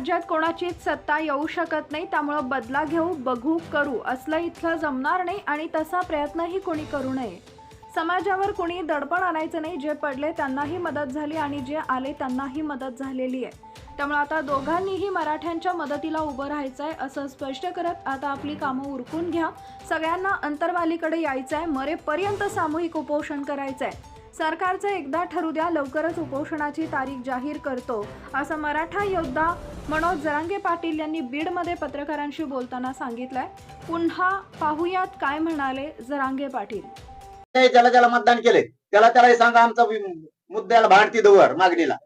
राज्यात कोणाचीच सत्ता येऊ शकत नाही त्यामुळं बदला घेऊ बघू करू असलं इथलं जमणार नाही आणि तसा प्रयत्नही कोणी करू नये. समाजावर कोणी दडपण आणायचं नाही जे पडले त्यांनाही मदत झाली आणि जे आले त्यांनाही मदत झालेली आहे. त्यामुळे आता दोघांनीही मराठ्यांच्या मदतीला उभं राहायचं आहे असं स्पष्ट करत आता आपली कामं उरकून घ्या. सगळ्यांना अंतरवालीकडे यायचं आहे मरेपर्यंत सामूहिक उपोषण करायचं आहे सरकारचं एकदा ठरू द्या लवकरच उपोषणाची तारीख जाहीर करतो. असं मराठा योद्धा मनोज जरांगे पाटील यांनी बीडमध्ये पत्रकारांशी बोलताना सांगितलंय. पुन्हा पाहुयात काय म्हणाले जरांगे पाटील. ज्याला ज्याला मतदान केले त्याला त्याला सांगा आमचा मुद्द्याला भारती दवर मागणीला.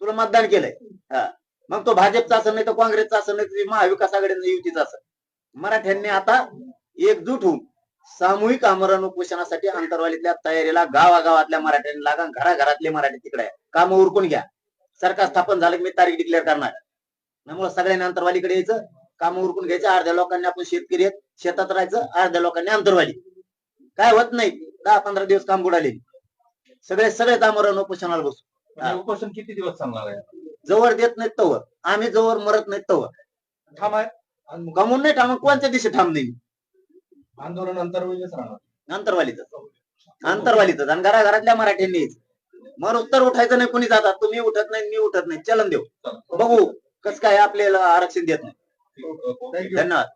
तुला मतदान केलंय. मग तो भाजपचा असं नाही तर काँग्रेसचा असं नाही महाविकास आघाडीचा युतीचा असं मराठ्यांनी आता एकजूट होऊन सामूहिक आमरण उपोषणासाठी अंतरवालीतल्या तयारीला गावागावातल्या मराठ्यांनी लागा घराघरातले मराठी तिकडे काम उरकून घ्या. सरकार स्थापन झालं की मी तारीख डिक्लेअर करणार. त्यामुळे सगळ्यांनी अंतरवालीकडे यायचं काम उरकून घ्यायचं अर्ध्या लोकांनी आपण शेतकरी आहेत शेतात राहायचं अर्ध्या लोकांनी अंतरवाली काय होत नाही दहा पंधरा दिवस काम बुडाले. सगळे सगळे आमरण उपोषणाला बसू. उपोषण किती दिवस चालणार आहे? जवळ देत नाहीत तवर. आम्ही जवळ मरत नाहीत तवर. आणि गमून नाही ठाम कोणत्या दिवशी नाही आंदोलन अंतर्वेळीच राहणार. अंतरवालीच आणि घराघरातल्या मराठ्यांनी मर उत्तर उठायचं नाही कोणी जातात? तुम्ही उठत नाही मी उठत नाही. चलन देऊ. बघू कस काय आपल्याला आरक्षण देत नाही. धन्यवाद.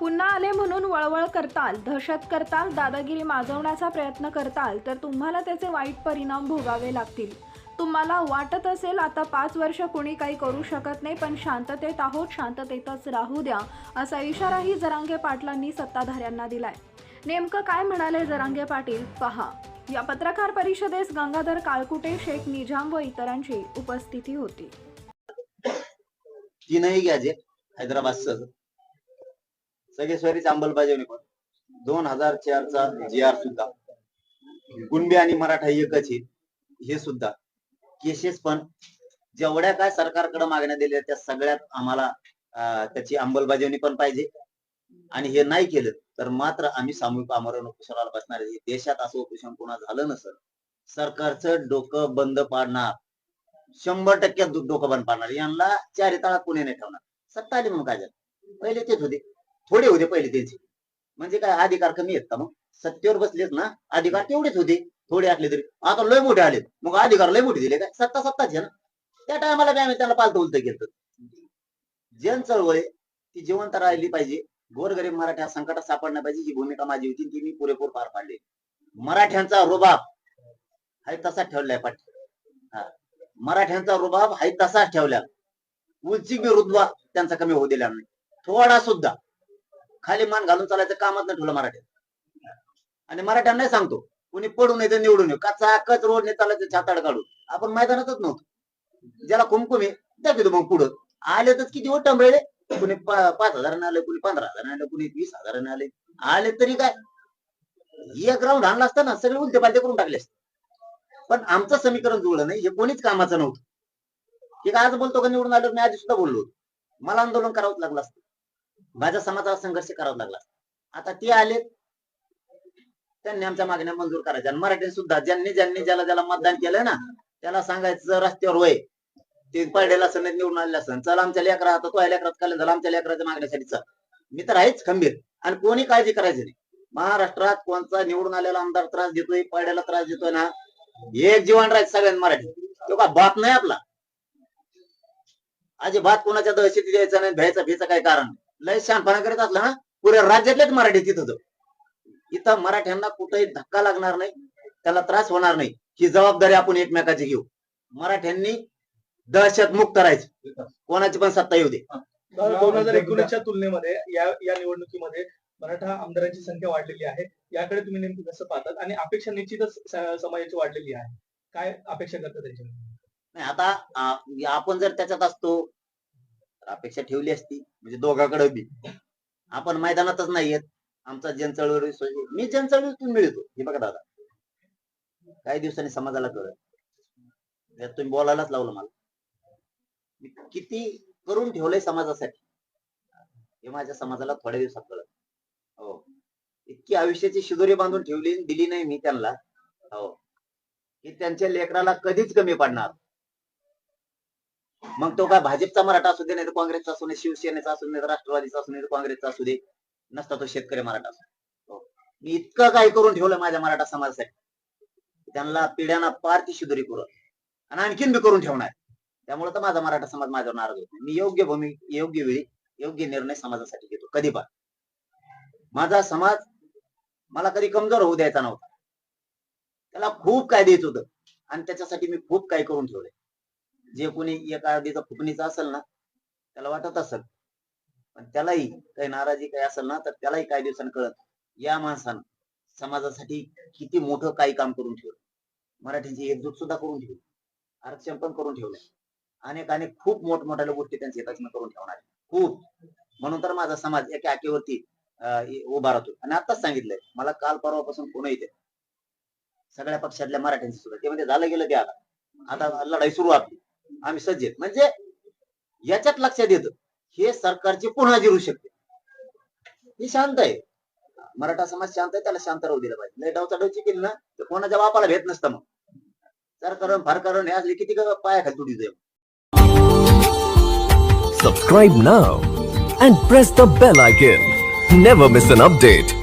पुन्हा आले म्हणून वळवळ करताल दहशत करताल दादागिरी माजवण्याचा प्रयत्न करताल तर तुम्हाला त्याचे वाईट परिणाम भोगावे लागतील. तुम्हाला वाटत असेल आता पाच वर्ष कोणी काही करू शकत नाही पण शांततेत आहोत शांततेतच राहू द्या असा इशाराही जरांगे पाटलांनी सत्ताधाऱ्यांना दिलाय. नेमकं काय म्हणाले जरांगे पाटील? पहा. या पत्रकार परिषदेस गंगाधर काळकुटे शेख निजाम व इतरांची उपस्थिती होती. तीनही गॅजेट हैदराबाद सह सगळे अंमलबजावणी पण दोन हजार चारचा जी आर सुद्धा. कुणबी आणि मराठा एकच आहे. हे सुद्धा. केसेस पण जेवढ्या काय सरकारकडे मागण्या दिल्या त्या सगळ्यात आम्हाला त्याची अंमलबजावणी पण पाहिजे. आणि हे नाही केलं तर मात्र आम्ही सामूहिक आमरण उपोषणाला बसणार देशात असं उपोषण पुन्हा झालं नसेल सरकारचं डोकं बंद पाडणार. शंभर टक्के डोकं बंद पाडणार. यांना चारी तळात कोणी नाही ठेवणार. सत्ता आली म्हणून काय झालं? पहिले तेच होते. थोडे होते पहिले त्यांचे म्हणजे काय अधिकार कमी आहेत का मग? सत्तेवर बसलेत ना. अधिकार तेवढेच होते. थोडे असले तरी. आता लय मोठे आलेत. मग अधिकार लय मोठे दिले काय सत्ता सत्ताच आहे ना. त्या टायमाला बी आम्ही त्यांना पालत उलत केलं जन चळवळ ती जिवंत राहिली पाहिजे. गोरगरीब मराठ्या संकटात सापडण्या पाहिजे. ही भूमिका माझी होती ती मी पुरेपूर पार पाडली. मराठ्यांचा रुबाब हा तसाच ठेवलाय पाठी हा. मराठ्यांचा रुबाब हाय तसाच ठेवला. उलची बी रुतबा त्यांचा कमी होऊ दिला नाही. थोडा सुद्धा. खाली मान घालून चालायचं कामच नाही ठेवलं मराठ्यात आणि मराठ्यांना सांगतो कुणी पडून तर निवडून येऊ. कचा कच रोडने चालायचं छाताड काढून. आपण मैदानातच नव्हतो. ज्याला कुमकुम आहे दाखवतो मग पुढं. आले तर किती हो टमरेले कुणी पाच हजाराने आले कुणी पंधरा हजाराने आले कुणी वीस हजाराने आले. आले तरी काय? एक राऊंड आणला असताना सगळे उलटे पालते करून टाकले असते. पण आमचं समीकरण जुळलं नाही हे कोणीच कामाचं नव्हतं. ठीक आज बोलतो का निवडून आलो मी आधी सुद्धा बोललो होतो. मला आंदोलन करावंच लागलं असतं. माझ्या समाजाला संघर्ष करावा लागला असता. आता ते आले त्यांनी आमच्या मागण्या मंजूर करायच्या. आणि मराठी सुद्धा ज्यांनी ज्यांनी ज्याला ज्याला मतदान केलंय ना त्याला सांगायचं रस्त्यावर वय ते पडलेलं असं नाही निवडून आलेलं असं चल आमच्या लेकरा आता तो लेकरात काल झाला आमच्या लेकराच्या मागण्यासाठी चल. मी तर आहेच खंबीर. आणि कोणी काळजी करायची नाही. महाराष्ट्रात कोणता निवडून आलेला आमदार त्रास देतोय पड्याला त्रास देतोय ना एक जीवन राहायचं सगळ्यांना मराठी तो का बात नाही आपला? अजिबात कोणाच्या दहशती द्यायचा नाही भ्यायचा भ्यायचं काय कारण लय शहाणपणा करत असला ना पुऱ्या राज्यातलेच मराठी तिथं इथं मराठ्यांना कुठेही धक्का लागणार नाही त्याला त्रास होणार नाही. ही जबाबदारी आपण एकमेकाची घेऊ. मराठ्यांनी दहशत मुक्त राहायचं. कोणाची पण सत्ता येऊ दे. दोन हजार एकोणीसच्या तुलनेमध्ये या या निवडणुकीमध्ये मराठा आमदारांची संख्या वाढलेली आहे. याकडे तुम्ही नेमकं कसं पाहतात? आणि अपेक्षा निश्चितच समाजाची वाढलेली आहे. काय अपेक्षा करता त्यांच्या नाही आता आपण जर त्याच्यात असतो तर अपेक्षा ठेवली असती. म्हणजे दोघाकडे बी. आपण मैदानातच नाही येत आमचा जनचळवळी मी जनचळवळीतून मिळतो. हे बघा दादा. काही दिवसांनी समाजाला कळत त्यात तुम्ही बोलायलाच लावलं मला. मी किती करून ठेवलंय समाजासाठी हे माझ्या समाजाला थोड्या दिवसात कळत हो. इतकी आयुष्याची शिदोरी बांधून ठेवली आणि दिली नाही मी त्यांना. हो. की त्यांच्या लेकराला कधीच कमी पडणार. मग तो काय भाजपचा मराठा असू दे नाही तर काँग्रेसचा असू नये शिवसेनेचा असू दे राष्ट्रवादीचा असू नये नाही काँग्रेसचा असू दे. नसता तो शेतकरी मराठा. हो. मी इतकं काही करून ठेवलं माझ्या मराठा समाजासाठी. त्यांना पिढ्यांना पार ती शिदोरी करून. आणि आणखीन बी करून ठेवणार. त्यामुळे तर माझा मराठा समाज माझ्यावर नाराज होत. मी योग्य भूमी योग्य वेळी योग्य निर्णय समाजासाठी घेतो. कधी पण. माझा समाज मला कधी कमजोर होऊ द्यायचा नव्हता. त्याला खूप काय द्यायचं होतं. आणि त्याच्यासाठी मी खूप काही करून ठेवलंय. जे कोणी एका आधीचा फुकणीचा असेल ना त्याला वाटत असेल. पण त्यालाही काही नाराजी काही असेल ना तर त्यालाही काही दिवसांनी कळत. या माणसानं समाजासाठी किती मोठं काही काम करून ठेवलं. मराठीची एकजूट सुद्धा करून ठेवली. आरक्षण पण करून ठेवलं. अनेक अनेक खूप मोठमोठ्या गोष्टी त्यांच्या हिताची करून ठेवणार खूप. म्हणून तर माझा समाज एका आकेवरती उभा राहतो. आणि आताच सांगितलंय मला काल परवापासून पुन्हा येते. सगळ्या पक्षातल्या मराठ्यांची सुद्धा. ते म्हणजे झालं गेलं ते आता. आता लढाई सुरू आपली. आम्ही सज्ज म्हणजे याच्यात लक्षात येतं. हे सरकारची पुन्हा जिरू शकते. ही शांत आहे. मराठा समाज शांत आहे त्याला शांत राहू दिलं पाहिजे. लय डावचा डावची केली ना तर कोणाच्या बापाला भेट नसतं मग. सरकारण फार करण हे असले किती पाया खाली तुटी जाईल. Subscribe now and press the bell icon. Never miss an update.